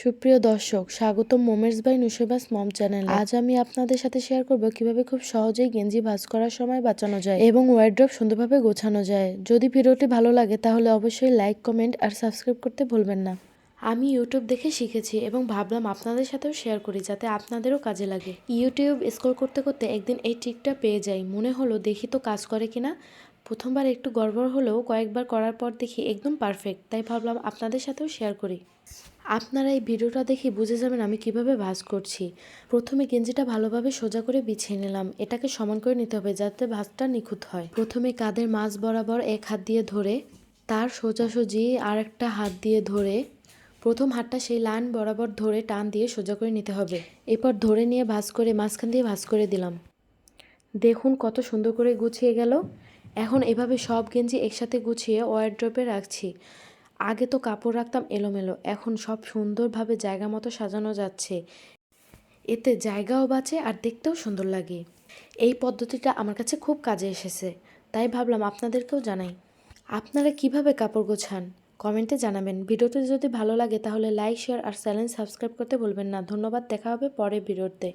সুপ্রিয় দর্শক স্বাগতম মোমেরস বাই নুসেবাস মম চ্যানেল। আজ আমি আপনাদের সাথে শেয়ার করব কীভাবে খুব সহজেই গেঞ্জি ভাজ করার সময় বাঁচানো যায় এবং ওয়ার্ড্রপ সুন্দরভাবে গোছানো যায়। যদি ভিডিওটি ভালো লাগে তাহলে অবশ্যই লাইক কমেন্ট আর সাবস্ক্রাইব করতে ভুলবেন না। আমি ইউটিউব দেখে শিখেছি এবং ভাবলাম আপনাদের সাথেও শেয়ার করি যাতে আপনাদেরও কাজে লাগে। ইউটিউব স্ক্রল করতে করতে একদিন এই ট্রিকটা পেয়ে যাই। মনে হলো দেখি তো কাজ করে কিনা। প্রথমবার একটু গড়বড় হলেও কয়েকবার করার পর দেখি একদম পারফেক্ট তাই ভাবলাম আপনাদের সাথেও শেয়ার করি। আপনারা এই ভিডিওটা দেখে বুঝে যাবেন আমি কীভাবে ভাঁজ করছি। প্রথমে গেঞ্জিটা ভালোভাবে সোজা করে বিছিয়ে নিলাম, এটাকে সমান করে নিতে হবে যাতে ভাঁজটা নিখুঁত হয়। প্রথমে কাঁধের মাছ বরাবর এক হাত দিয়ে ধরে, তার সোজাসুজি আর একটা হাত দিয়ে ধরে, প্রথম হাতটা সেই লাইন বরাবর ধরে টান দিয়ে সোজা করে নিতে হবে। এরপর ধরে নিয়ে ভাঁজ করে মাঝখান দিয়ে ভাঁজ করে দিলাম। দেখুন কত সুন্দর করে গুছিয়ে গেল। এখন এভাবে সব গেঞ্জি একসাথে গুছিয়ে ওয়ারড্রপে রাখছি। আগে তো কাপড় রাখতাম এলোমেলো, এখন সব সুন্দরভাবে জায়গা মতো সাজানো যাচ্ছে। এতে জায়গাও বাঁচে আর দেখতেও সুন্দর লাগে। এই পদ্ধতিটা আমার কাছে খুব কাজে এসেছে, তাই ভাবলাম আপনাদেরকেও জানাই। আপনারা কীভাবে কাপড় গোছান? কমেন্টে জানাবেন। ভিডিওটি যদি ভালো লাগে তাহলে লাইক, শেয়ার আর চ্যানেল সাবস্ক্রাইব করতে ভুলবেন না। ধন্যবাদ, দেখা হবে পরে ভিডিওতে।